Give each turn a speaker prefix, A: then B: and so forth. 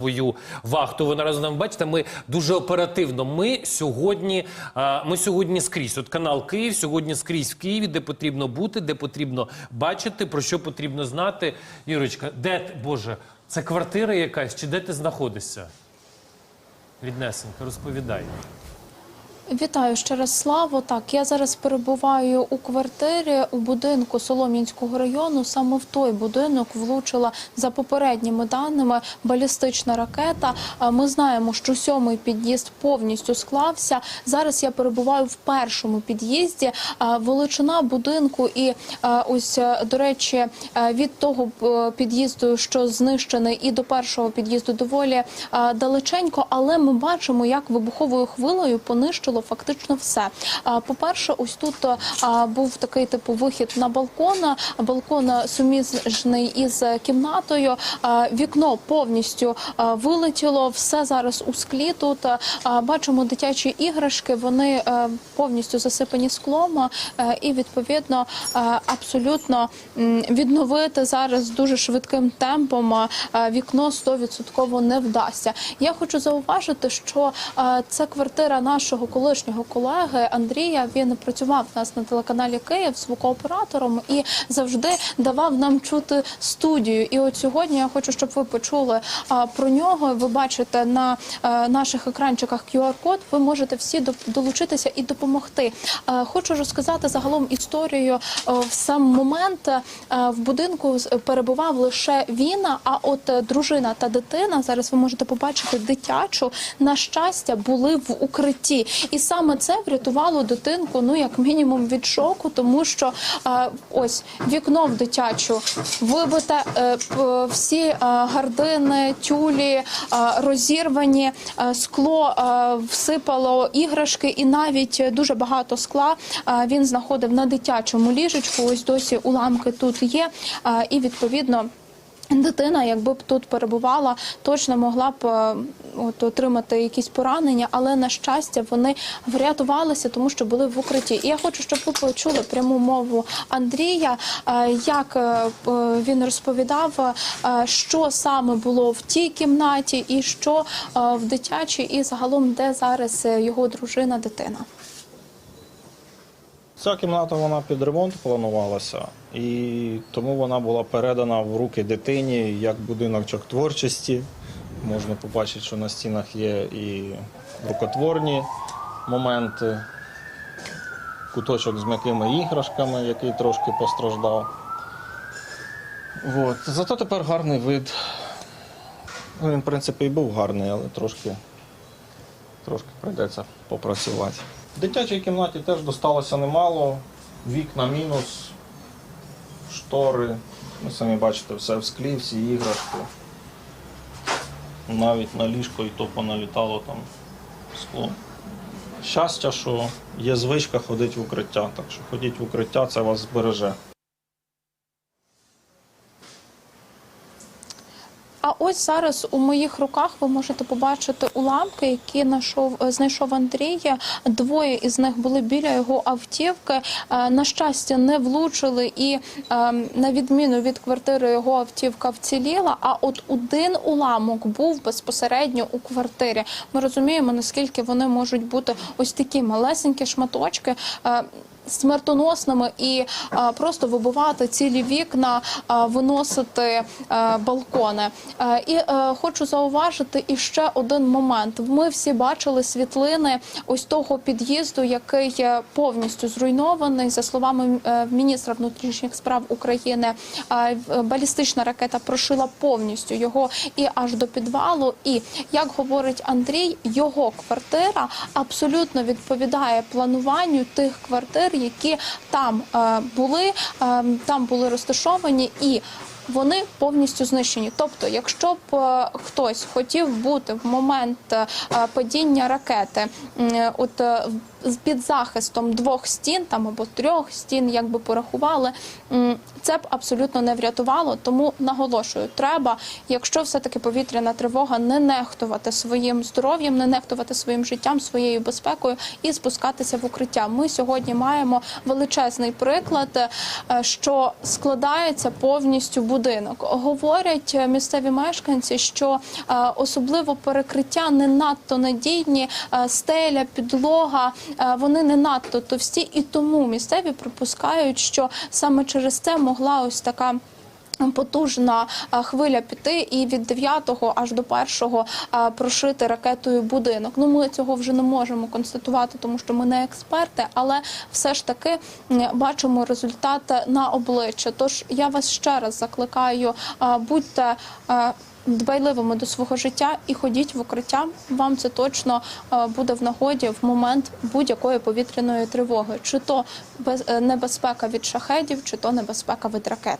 A: свою вахту. Ви наразі нам бачите. Ми дуже оперативно. Ми сьогодні, ми сьогодні скрізь. От канал Київ сьогодні скрізь в Києві, де потрібно бути, де потрібно бачити, про що потрібно знати. Юрочка, де Боже, це квартира якась чи де ти знаходишся? Ріднесенька, розповідай.
B: Вітаю ще раз Славо. Так, я зараз перебуваю у квартирі у будинку Солом'янського району. Саме в той будинок влучила за попередніми даними балістична ракета. Ми знаємо, що сьомий під'їзд повністю склався. Зараз я перебуваю в першому під'їзді. Величина будинку і ось е, до речі, е, від того е, під'їзду, що знищений, і до першого під'їзду доволі далеченько, але ми бачимо, як вибуховою хвилею понищило фактично все. А, По-перше, ось тут був такий типу вихід на балкон. Балкон суміжний із кімнатою. Вікно повністю вилетіло. Все зараз у склі. Тут бачимо дитячі іграшки. Вони е, повністю засипані склом, і відповідно абсолютно відновити зараз дуже швидким темпом вікно 100% не вдасться. Я хочу зауважити, що це квартира нашого колишнього колеги Андрія. Він працював у нас на телеканалі Київ звукооператором і завжди давав нам чути студію. І от сьогодні я хочу, щоб ви почули про нього. Ви бачите на е, наших екранчиках QR-код. Ви можете всі долучитися і допомогти. Хочу розказати загалом історію. Е, В сам момент е, в будинку перебував лише він. А от дружина та дитина зараз ви можете побачити дитячу. На щастя, були в укритті, і саме це врятувало дитинку. Ну як мінімум від шоку, тому що е, ось вікно в дитячу вибите, е, всі е, гардини, тюлі е, розірвані, е, скло е, всипало іграшки, і навіть дуже багато скла е, він знаходив на дитячому ліжечку. Ось досі уламки тут є, е, і відповідно. Дитина, якби б тут перебувала, точно могла б е, от, отримати якісь поранення, але на щастя вони врятувалися, тому що були в укритті. І я хочу, щоб ви почули пряму мову Андрія, е, як е, він розповідав, що саме було в тій кімнаті, і що в дитячій, і загалом де зараз його дружина, дитина.
C: Ця кімната вона під ремонт планувалася, і тому вона була передана в руки дитині як будиночок творчості. Можна побачити, що на стінах є і рукотворні моменти, куточок з м'якими іграшками, який трошки постраждав. От. Зато тепер гарний вид. Ну, він, в принципі, і був гарний, але трошки, трошки прийдеться попрацювати. В дитячій кімнаті теж досталося немало. Вікна мінус, штори. Ви самі бачите, все в склі, всі іграшки. Навіть на ліжко і то поналітало там скло. Щастя, що є звичка ходити в укриття, так що ходіть в укриття, це вас збереже.
B: А ось зараз у моїх руках ви можете побачити уламки, які знайшов, знайшов Андрій. Двоє із них були біля його автівки. Е, На щастя, не влучили, і е, на відміну від квартири його автівка вціліла. А от один уламок був безпосередньо у квартирі. Ми розуміємо, наскільки вони можуть бути ось такі малесенькі шматочки. Смертоносними і а, просто вибивати цілі вікна, а, виносити е, балкони. Е, і е, хочу зауважити і ще один момент. Ми всі бачили світлини ось того під'їзду, який повністю зруйнований. За словами міністра внутрішніх справ України, е, балістична ракета прошила повністю його і аж до підвалу. І як говорить Андрій, його квартира абсолютно відповідає плануванню тих квартир, які там е, були, е, там були розташовані і. Вони повністю знищені. Тобто, якщо б е, хтось хотів бути в момент е, падіння ракети, от е, з- під захистом двох стін там або трьох стін, як би порахували, це б абсолютно не врятувало. Тому наголошую, треба, якщо все-таки повітряна тривога, не нехтувати своїм здоров'ям, не нехтувати своїм життям, своєю безпекою і спускатися в укриття. Ми сьогодні маємо величезний приклад, е, що складається повністю будинок. Говорять е, місцеві мешканці, що е, особливо перекриття не надто надійні, е, стеля, підлога, вони не надто товсті, і тому місцеві припускають, що саме через це могла ось така. Потужна е, хвиля піти і від 9 аж до 1 е, прошити ракетою будинок. Ну ми цього вже не можемо констатувати, тому що ми не експерти, але все ж таки бачимо результат на обличчя. Тож я вас ще раз закликаю, е, будьте. Дбайливими до свого життя і ходіть в укриття. Вам це точно буде в нагоді в момент будь-якої повітряної тривоги, чи то без- небезпека від шахедів, чи то небезпека від ракет.